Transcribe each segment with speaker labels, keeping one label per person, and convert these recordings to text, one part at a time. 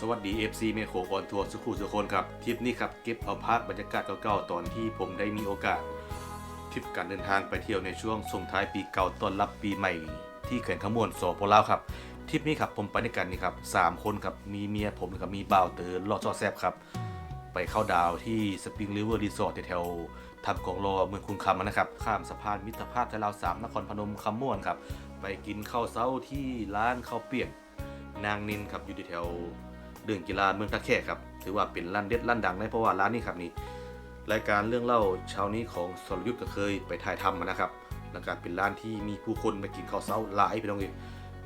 Speaker 1: สวัสดี FC เมโคออนทัวร์สุขุสุคนครับทริปนี้ครับเก็บเอาภาพบรรยากาศเก่าๆตอนที่ผมได้มีโอกาสทริปการเดินทางไปเที่ยวในช่วงส่งท้ายปีเก่าต้อนรับปีใหม่ ที่แขวงขมวนโซโปลาวครับทริปนี้ครับผมไปด้วยกันนี่ครับสามคนครับมีเมียผมกับมีบ่าวเตอลอดซอแซบครับไปเข้าดาวที่สปริงริเวอร์รีสอร์ทแถวๆทำกองรอเมืองคุนคำนะครับ ข้ามสะพานมิตรภาพไทยลาวสามนครพนมคำม่วนครับไปกินข้าวเช้าที่ร้านข้าวเปียกนางนินครับอยู่ที่แถว เดืองกีฬาเมืองตะแคกครับ ถือว่าเป็นร้านเด็ดร้านดังในเพราะว่าร้านนี้ครับนี่รายการเรื่องเล่าเช้านี้ของสรยุทธ์ก็เคยไปถ่ายทำมานะครับแล้วก็เป็นร้านที่มีผู้คนไปกินข้าวเช้าหลายพี่น้องเอง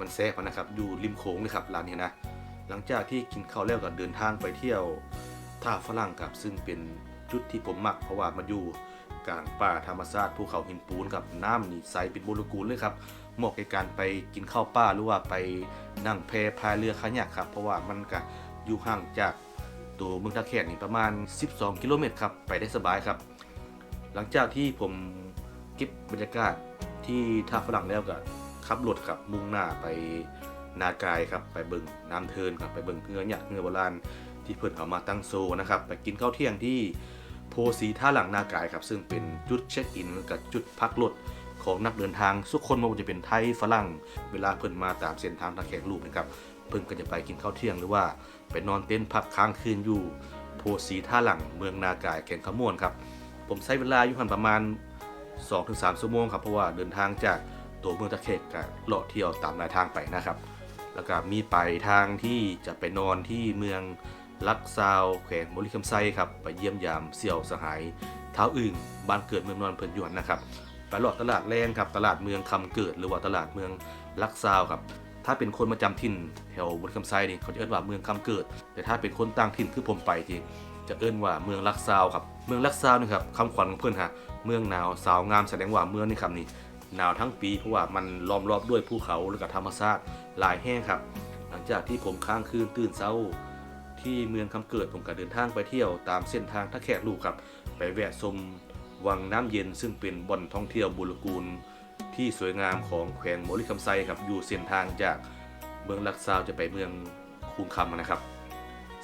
Speaker 1: มันแซ่บนะครับอยู่ริมโขงเลยครับร้านนี้นะหลังจากที่กินข้าวแล้วก็เดินทางไปเที่ยวท่าฝรั่งครับซึ่งเป็นจุดที่ผมมักเพราะว่ามันอยู่กลางป่าธรรมชาติภูเขาหินปูนกับน้ำนี่ใสเป็นโมเลกุลเลยครับเหมาะในการไปกินข้าวป่าหรือว่าไปนั่งแพพายเรือขยักครับ เพราะว่ามันก็ อยู่ห่างจากตัวเมืองท่าแขกนี่ประมาณ 12 กิโลเมตรครับ ไปได้สบายครับ หลังจากที่ผมเก็บบรรยากาศที่ท่าฝรั่งแล้วก็ขับรถครับมุ่งหน้าไปนากายครับไปเบิ่งน้ำเทินครับไปเบิ่งเงือหยักเงือโบราณที่เพิ่นเอามาตั้งโซนะครับไปกินข้าวเที่ยงที่โพสีท่าหลังนากายครับซึ่งเป็นจุดเช็คอินกับจุดพักรถของนักเดินทางทุกคนไมันจะเป็นไทยฝรั่ง เวลาเพิ่นมาตามเส้นทางทางแขกรูปนะครับ เพิ่นก็จะไปกินข้าวเที่ยงหรือว่าไปนอนเต็นท์พักค้างคืนอยู่โพสีท่าหลังเมืองนากายแก่งขมวนครับ ผมใช้เวลาอยู่หันประมาณ 2-3ชั่วโมงครับเพราะว่าเดินทางจากตัวเมืองตะเขกกับเลาะเที่ยวตามรายทางไปนะครับ แล้วก็มีไปทางที่จะไปนอนที่เมืองลักซาวแขวงบริคำไซครับไปเยี่ยมยามเสี่ยวสหายเท้าอึ่งบ้านเกิดเมืองนอนเพิ่นหยวนนะครับไปหลอดตลาดแรงครับตลาดเมืองคำเกิดหรือว่าตลาดเมืองลักซาวครับ ถ้าเป็นคนมาจำถิ่นแถวบริคำไซนี่เขาจะเอิ้นว่าเมืองคำเกิด แต่ถ้าเป็นคนต่างถิ่นคือผมไปที่จะเอิ้นว่าเมืองลักซาวครับ เมืองลักซาวนี่ครับคำขวัญของเพื่อนฮะเมืองหนาวสาวงามแสดงว่าเมืองนี่ครับนี่หนาวทั้งปีเพราะว่ามันล้อมรอบด้วยภูเขาและก็ธรรมชาติหลายแห้งครับ หลังจากที่ผมค้างคืนตื่นเช้า ที่เมืองคำเกิดผมก็เดินทางไปเที่ยวตามเส้นทางท่าแขกลูกครับ ไปแวะชมวังน้ำเย็นซึ่งเป็นบ่อนท่องเที่ยวบุรกูล ที่สวยงามของแขวงโมลิคำไซครับอยู่เส้นทางจากเมืองลักซาวจะไปเมืองคูนคำนะครับ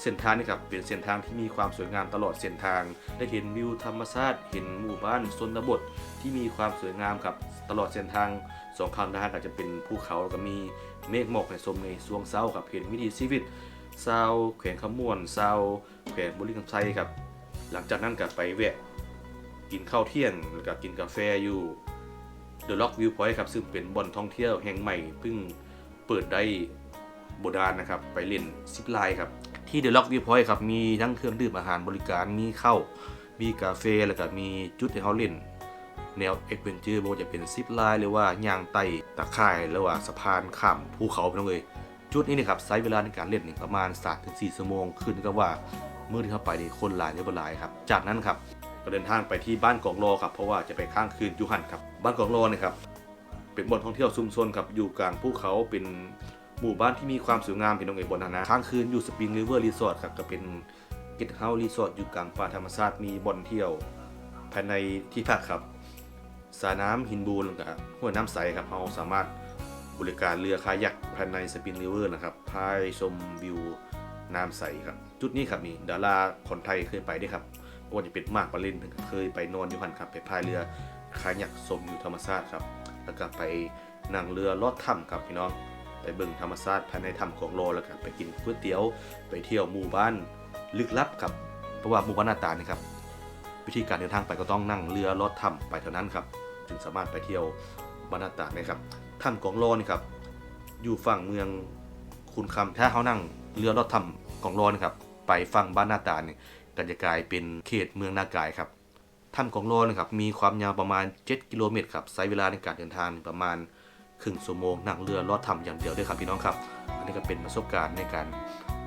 Speaker 1: เส้นทางนี่ครับเป็นเส้นทางที่มีความสวยงามตลอดเส้นทาง ได้เห็นวิวธรรมชาติเห็นหมู่บ้านชนบทที่มีความสวยงามครับตลอดเส้นทางสองข้างทางก็จจะเป็นภูเขาแล้วก็มีเมฆหมอกให้ชมในช่วงเช้าครับเห็นวิถีชีวิตชาแขวงขมวนชาแขวงบุรีคำไซครับ หลังจากนั้นก็ไปแวะกินข้าวเที่ยงแล้วก็กินกาแฟอยู่ The Rock View Point ครับซึ่งเป็นบ่อนท่องเที่ยวแห่งใหม่เพิ่งเปิดได้โบราณนะครับ ไปเล่นซิปไลน์ครับ ที่ The Rock View Point ครับ มีทั้งเครื่องดื่มอาหารบริการมีข้าวมีกาแฟแล้วก็มีจุดให้เขาเล่น แนวเอ็กเพนเจอร์ไม่จะเป็นซิปไลน์หรือว่าย่างไต่ตะข่ายหรือว่าสะพานข้ามภูเขาไปน้องเลยจุดนี้นะครับใช้เวลาในการเล่นประมาณ3-4ชั่วโมงขึ้นก็ว่าเมื่อที่เข้าไปนี่คนหลายหรือบ่หลยครับ จากนั้นครับ ก็เดินทางไปที่บ้านกองโลครับเพราะว่าจะไปค้างคืนยูหันครับบ้านกองโลนี่ครับเป็นบ่อนท่องเที่ยวชุมชนครับอยู่กลางภูเขาเป็นหมู่บ้านที่มีความสวยงามพี่น้องเอ๋ยบนนะค้างคืนอยู่สปริงริเวอร์รีสอร์ทครับก็เป็นเกสต์เฮาส์รีสอร์ทอยู่กลางป่าธรรมชาติมีบ่อนเที่ยวภายในที่พักครับสระน้ำหินบูนกับห้วยน้ำใสครับเราสามารถบริการเรือคายักภายในสปินริเวอร์นะครับพายชมวิวน้ำใสครับ จุดนี้ครับนี่ดาราคนไทยเคยไปด้วยครับ ว่าจะเป็นมากปรินเคยไปนอนอยู่หันครับ ไปพายเรือคายักชมวิวธรรมชาติครับ แล้วก็ไปนั่งเรือลอดถ้ำครับพี่น้อง ไปเบิ่งธรรมชาติภายในถ้ำของโลแล้วก็ไปกินก๋วยเตี๋ยว ไปเที่ยวหมู่บ้านลึกลับครับ เพราะว่าหมู่บ้านหน้าตานี่ครับ วิธีการเดินทางไปก็ต้องนั่งเรือลอดถ้ำไปเท่านั้นครับ จึงสามารถไปเที่ยวบรรณาตาได้ครับ ถ้ำกองโลนี่ครับ อยู่ฝั่งเมืองคุณคำถ้าเขานั่งเรือลอดถ้ำกองโลนี่ครับ ไปฝั่งบ้านหน้าตานี่ ก็จะกลายเป็นเขตเมืองนากายครับถ้ำกองโลนะครับมีความยาวประมาณ 7 กิโลเมตรครับใช้เวลาในการเดินทางประมาณครึ่งชั่วโมงนั่งเรือลอดถ้ำอย่างเดียวด้วยครับพี่น้องครับ อันนี้ก็เป็นประสบการณ์ในการ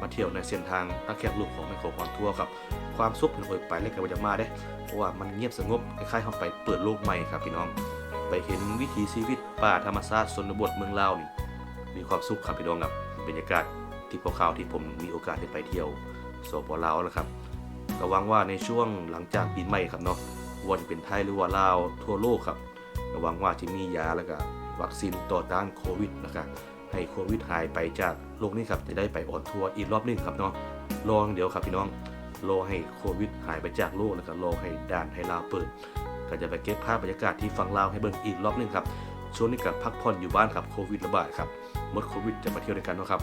Speaker 1: มาเที่ยวในเส้นทางนักแคบลูกของไมโครพอนทัวร์ครับความสุขเป็นคนไปเล่นกับวัจะมาได้เพราะว่ามันเงียบสงบคล้ายๆเขาไปเปิดโลกใหม่ครับพี่น้อง ไปเห็นวิถีชีวิตป่าธรรมชาติชนบทเมืองลาวนี่มีความสุขครับพี่น้องครับบรรยากาศที่พวกเขาที่ผมมีโอกาสได้ไปเที่ยวโซปลาวแล้วครับ ก็หวังว่าในช่วงหลังจากปีใหม่ครับเนาะวาจะเป็นไทยหรือว่าลาวทั่วโลกครับก็หวังว่าจะมียาแล้วก็วัคซีนต่อต้านโควิดนะครับให้โควิดหายไปจากโลกนี้ครับจะได้ไปออนทัวร์อีกรอบนึงครับเนาะรอเดี๋ยวครับพี่น้องรอให้โควิดหายไปจากโลกแล้วก็รอให้ด่านให้ลาวเปิด ก็จะไปเก็บภาพบรรยากาศที่ฝั่งลาวให้เบิ่งอีกรอบนึงครับช่วงนี้กับพักผ่อนอยู่บ้านครับโควิดระบาดครับหมดโควิดจะมาเที่ยวด้วยกันนะครับ